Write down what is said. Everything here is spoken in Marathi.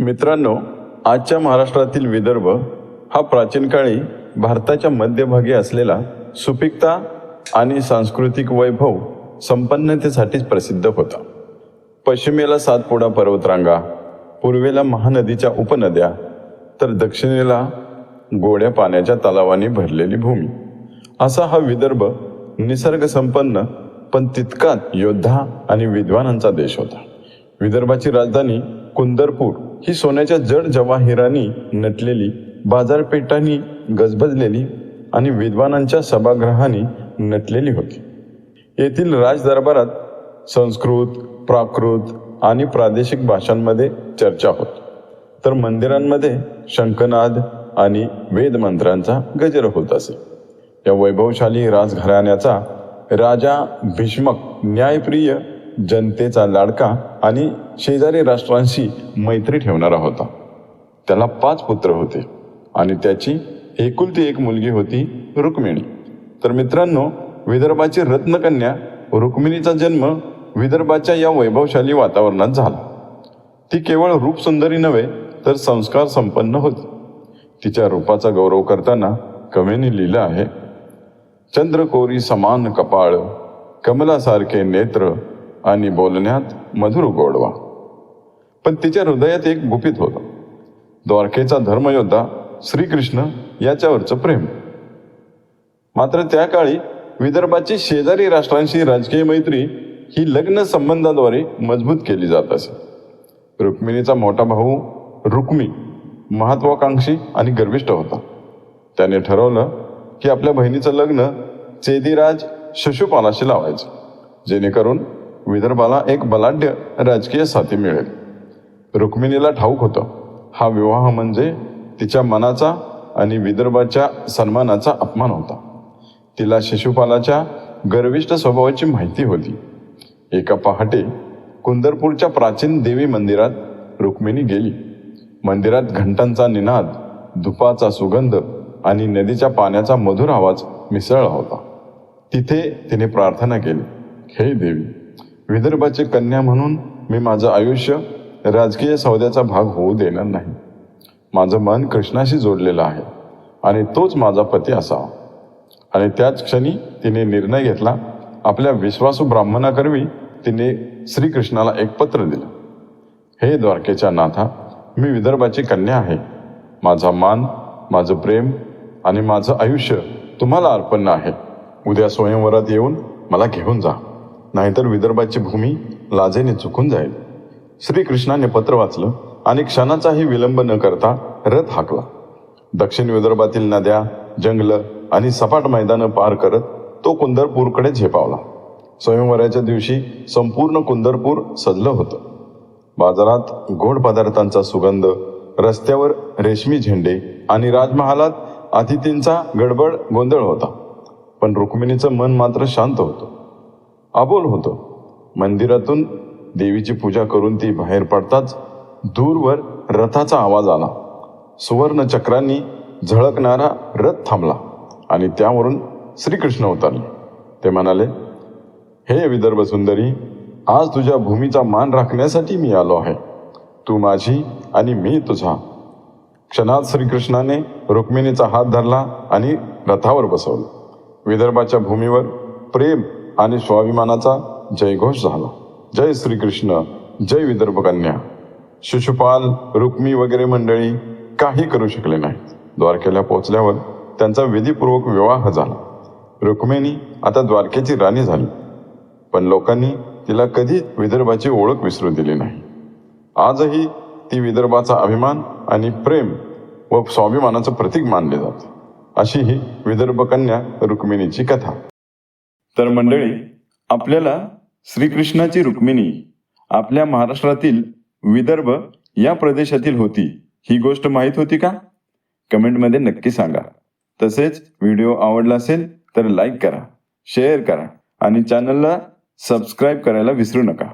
मित्रांनो आजच्या महाराष्ट्रातील विदर्भ हा प्राचीन काळी भारताच्या मध्यभागी असलेला सुपिकता आणि सांस्कृतिक वैभव संपन्नतेसाठीच प्रसिद्ध होता. पश्चिमेला सातपुडा पर्वतरांगा पूर्वेला महानदीच्या उपनद्या तर दक्षिणेला गोड्या पाण्याच्या तलावांनी भरलेली भूमी. असा हा विदर्भ निसर्गसंपन्न पण तितकाच योद्धा आणि विद्वानांचा देश होता. विदर्भाची राजधानी कुंदरपूर ही सोन्याच्या जड जवाहिरांनी नटलेली बाजारपेठांनी गजबजलेली आणि विद्वानांच्या सभागृहांनी नटलेली होती. येथील राजदरबारात संस्कृत प्राकृत आणि प्रादेशिक भाषांमध्ये चर्चा होत. तर मंदिरांमध्ये शंखनाद आणि वेदमंत्रांचा गजर होत असे. या वैभवशाली राजघराण्याचा राजा भीष्मक न्यायप्रिय जनतेचा लाडका आणि शेजारी राष्ट्रांशी मैत्री ठेवणारा होता. त्याला पाच पुत्र होते आणि त्याची एकुलती एक मुलगी होती रुक्मिणी. तर मित्रांनो विदर्भाची रत्नकन्या रुक्मिणीचा जन्म विदर्भाच्या या वैभवशाली वातावरणात झाला. ती केवळ रूपसुंदरी नव्हे तर संस्कार संपन्न होती. तिच्या रूपाचा गौरव करताना कवीने लिहिलं आहे चंद्रकोरी समान कपाळ कमलासारखे नेत्र आणि बोलण्यात मधुर गोडवा पण तिच्या हृदयात एक गुपित होता. द्वारकेचा धर्मयोद्धा श्रीकृष्ण याच्यावरचं प्रेम. मात्र त्या काळी विदर्भाची शेजारी राष्ट्रांशी राजकीय मैत्री ही लग्न संबंधाद्वारे मजबूत केली जात असे. रुक्मिणीचा मोठा भाऊ रुक्मी महत्वाकांक्षी आणि गर्विष्ठ होता. त्याने ठरवलं की आपल्या बहिणीचं लग्न चेदिराज शिशुपालाशी लावायचं जेणेकरून विदर्भाला एक बलाढ्य राजकीय साथी मिळेल. रुक्मिणीला ठाऊक होतं. हा विवाह म्हणजे तिच्या मनाचा आणि विदर्भाच्या सन्मानाचा अपमान होता. तिला शिशुपालाच्या गर्विष्ठ स्वभावाची माहिती होती. एका पहाटे कुंदरपूरच्या प्राचीन देवी मंदिरात रुक्मिणी गेली. मंदिरात घंटांचा निनाद धुपाचा सुगंध आणि नदीच्या पाण्याचा मधुर आवाज मिसळला होता. तिथे तिने प्रार्थना केली हे देवी विदर्भाची कन्या म्हणून मी माझं आयुष्य राजकीय सौद्याचा भाग होऊ देणार नाही. माझं मन कृष्णाशी जोडलेलं आहे आणि तोच माझा पती असावा. आणि त्याच क्षणी तिने निर्णय घेतला आपल्या विश्वासू ब्राह्मणाकरवी तिने श्रीकृष्णाला एक पत्र दिलं. हे द्वारकेच्या नाथा मी विदर्भाची कन्या आहे. माझा मान माझं प्रेम आणि माझं आयुष्य तुम्हाला अर्पण आहे. उद्या स्वयंवरात येऊन मला घेऊन जा. नाहीतर विदर्भाची भूमी लाजेने चुकून जाईल. श्रीकृष्णाने पत्र वाचलं आणि क्षणाचाही विलंब न करता रथ हाकला. दक्षिण विदर्भातील नद्या जंगलं आणि सपाट मैदानं पार करत तो कुंदरपूरकडे झेपावला. स्वयंवराच्या दिवशी संपूर्ण कुंदरपूर सजलं होतं. बाजारात गोड पदार्थांचा सुगंध रस्त्यावर रेशमी झेंडे आणि राजमहालात अतिथींचा गडबड गोंधळ होता. पण रुक्मिणीचं मन मात्र शांत होतं. अबोल होतो. मंदिरातून देवीची पूजा करून ती बाहेर पडताच दूरवर रथाचा आवाज आला. सुवर्ण चक्रांनी झळकणारा रथ थांबला आणि त्यावरून श्रीकृष्ण उतरले. ते म्हणाले हे विदर्भ सुंदरी आज तुझ्या भूमीचा मान राखण्यासाठी मी आलो आहे. तू माझी आणि मी तुझा. क्षणात श्रीकृष्णाने रुक्मिणीचा हात धरला आणि रथावर बसवलं. विदर्भाच्या भूमीवर प्रेम आणि स्वाभिमानाचा जयघोष झाला. जय श्रीकृष्ण जय विदर्भ कन्या. शिशुपाल रुक्मी वगैरे मंडळी काही करू शकले नाहीत. द्वारकेला पोहोचल्यावर त्यांचा विधीपूर्वक विवाह झाला. रुक्मिणी आता द्वारकेची राणी झाली. पण लोकांनी तिला कधी विदर्भाची ओळख विसरू दिली नाही. आजही ती विदर्भाचा अभिमान आणि प्रेम व स्वाभिमानाचं प्रतीक मानले जाते. अशी ही विदर्भ कन्या रुक्मिणीची कथा. तर मंडळी आपल्याला श्रीकृष्णाची रुक्मिणी आपल्या महाराष्ट्रातील विदर्भ या प्रदेशातील होती ही गोष्ट माहीत होती का? कमेंटमध्ये नक्की सांगा. तसेच व्हिडिओ आवडला असेल तर लाईक करा शेअर करा आणि चॅनलला सबस्क्राईब करायला विसरू नका.